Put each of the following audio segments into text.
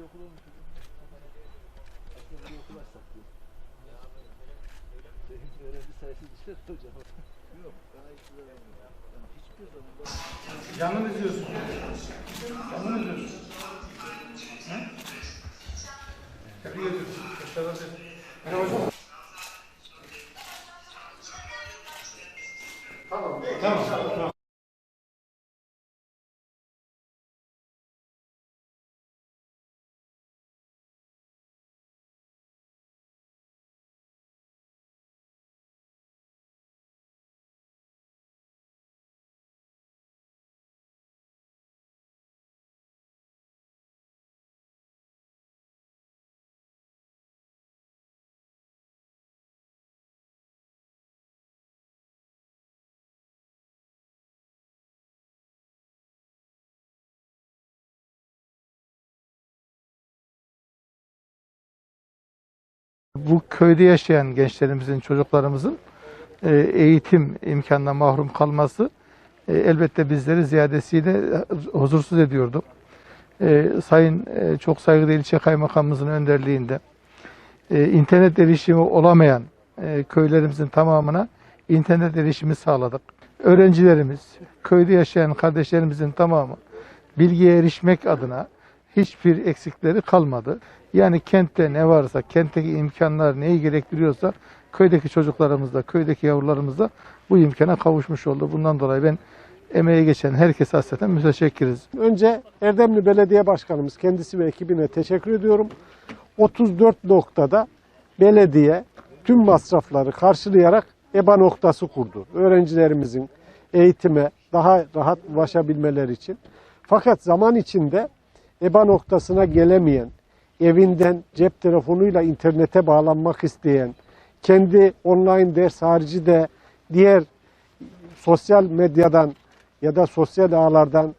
bir okul olmuş. Aslında bir okul açsak diyor. Benim öğrenci sayısı düşer hocam. Yok, daha hiçbir zaman. Yani hiçbir zaman. Canlı mı izliyorsun? Canlı mı izliyorsun? Hı? Tebrik ediyoruz. Aşağıda bir. Merhaba hocam. Tamam. Tamam. tamam. Bu köyde yaşayan gençlerimizin, çocuklarımızın e, eğitim imkanına mahrum kalması e, elbette bizleri ziyadesiyle e, huzursuz ediyordu. Sayın çok saygıdeğer ilçe kaymakamımızın önderliğinde internet erişimi olamayan köylerimizin tamamına internet erişimi sağladık. Öğrencilerimiz, köyde yaşayan kardeşlerimizin tamamı bilgiye erişmek adına hiçbir eksikleri kalmadı. Yani kentte ne varsa, kentteki imkanlar neyi gerektiriyorsa köydeki çocuklarımız da, köydeki yavrularımız da bu imkana kavuşmuş oldu. Bundan dolayı ben emeği geçen herkese hasreten müteşekkiriz. Önce Erdemli Belediye Başkanımız kendisi ve ekibine teşekkür ediyorum. 34 noktada belediye tüm masrafları karşılayarak EBA noktası kurdu. Öğrencilerimizin eğitime daha rahat ulaşabilmeleri için. Fakat zaman içinde EBA noktasına gelemeyen, evinden cep telefonuyla internete bağlanmak isteyen, kendi online ders harici de diğer sosyal medyadan ya da sosyal ağlardan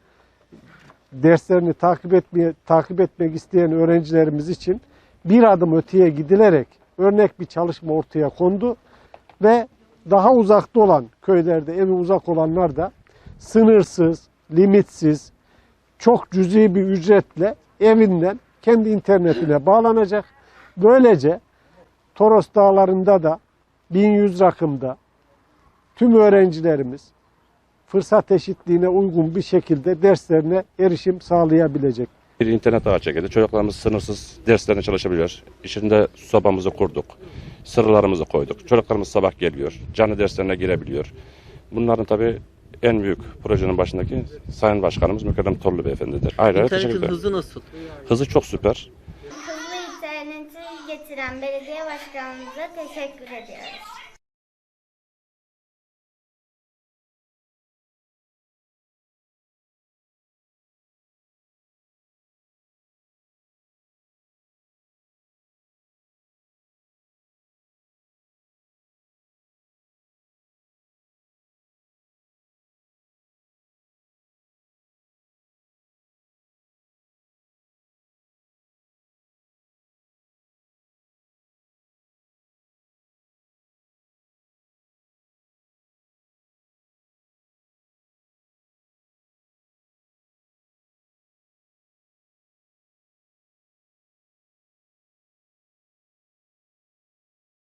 derslerini takip etmeye takip etmek isteyen öğrencilerimiz için bir adım öteye gidilerek örnek bir çalışma ortaya kondu ve daha uzakta olan köylerde evi uzak olanlar da sınırsız, limitsiz, çok cüzi bir ücretle evinden kendi internetine bağlanacak. Böylece Toros Dağları'nda da 1100 rakımda tüm öğrencilerimiz fırsat eşitliğine uygun bir şekilde derslerine erişim sağlayabilecek. Bir internet ağı çekildi. Çocuklarımız sınırsız derslerine çalışabiliyor. İçinde sobamızı kurduk. Sırlarımızı koyduk. Çocuklarımız sabah geliyor. Canlı derslerine girebiliyor. Bunların tabii en büyük projenin başındaki Sayın Başkanımız Mükerrem Torlu Beyefendidir. Ayrıca teşekkür İnternetin ederim. hızı nasıl? Hızı çok süper. Hızlı interneti getiren belediye başkanımıza teşekkür ediyoruz.